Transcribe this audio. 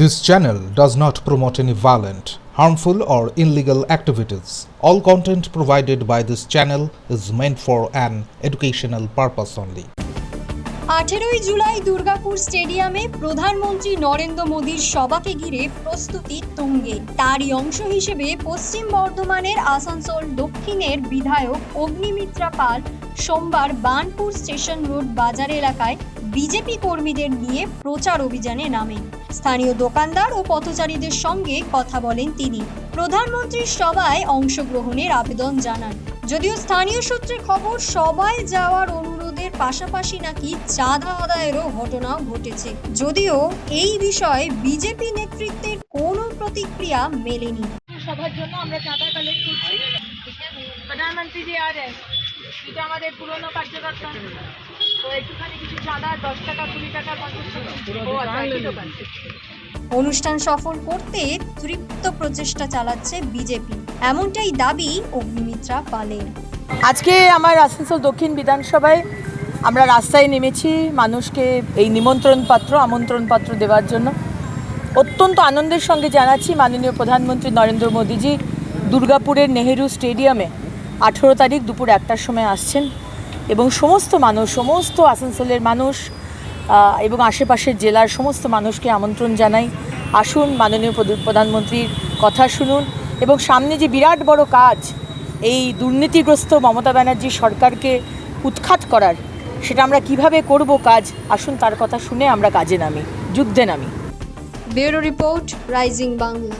This channel does not promote any violent, harmful, or illegal activities. All content provided by this channel is meant for an educational purpose only. আঠেরোই জুলাই দুর্গাপুর স্টেডিয়ামে প্রধানমন্ত্রী নরেন্দ্র মোদীর সভাকে ঘিরে প্রস্তুতি তুঙ্গে তারই অংশ হিসেবে পশ্চিম বর্ধমানের আসানসোল দক্ষিণের বিধায়ক অগ্নিমিত্রা পাল সোমবার বানপুর স্টেশন রোড বাজার এলাকায় বিজেপি কর্মীদের নিয়ে প্রচার অভিযানে নামেন স্থানীয় দোকানদার ও পথচারীদের সঙ্গে কথা বলেন তিনি। প্রধানমন্ত্রীর সভায় অংশগ্রহণের আবেদন জানান। যদিও স্থানীয় সূত্রে খবর, সবাই যাওয়ার অনুরোধের পাশাপাশি নাকি চাঁদা আদায়েরও ঘটনাও ঘটেছে। যদিও এই বিষয়ে বিজেপি নেতৃত্বের কোনো প্রতিক্রিয়া মেলেনি। সবার জন্য আমরা চাঁদা কালেক্ট করছি। প্রধানমন্ত্রী জি আর এটা আমাদের পুরনো কার্যকর্তা। তো একটুখানি কিছু চাঁদা দশ টাকা কুড়ি টাকা পঞ্চাশ টাকা। ও আচ্ছা দোকান। অনুষ্ঠান সফল করতে তৃপ্ত প্রচেষ্টা চালাচ্ছে বিজেপি। এমনটাই দাবি অগ্নিমিত্রা পালের আজকে আমার আসানসোল দক্ষিণ বিধানসভায় আমরা রাস্তায় নেমেছি মানুষকে এই নিমন্ত্রণ পাত্র আমন্ত্রণ পাত্র দেওয়ার জন্য। অত্যন্ত আনন্দের সঙ্গে জানাচ্ছি মাননীয় প্রধানমন্ত্রী নরেন্দ্র মোদীজি দুর্গাপুরের নেহেরু স্টেডিয়ামে। আঠেরো তারিখ দুপুর একটার সময় আসছেন এবং সমস্ত মানুষ, সমস্ত আসানসোলের মানুষ এবং আশেপাশের জেলার সমস্ত মানুষকে আমন্ত্রণ জানাই। আসুন, মাননীয় প্রধানমন্ত্রীর কথা শুনুন এবং সামনে যে বিরাট বড় কাজ, এই দুর্নীতিগ্রস্ত মমতা ব্যানার্জি সরকারকে উৎখাত করার, সেটা আমরা কীভাবে করব কাজ, আসুন তার কথা শুনে আমরা কাজে নামি, যুদ্ধে নামি। Bureau report, rising Bangla.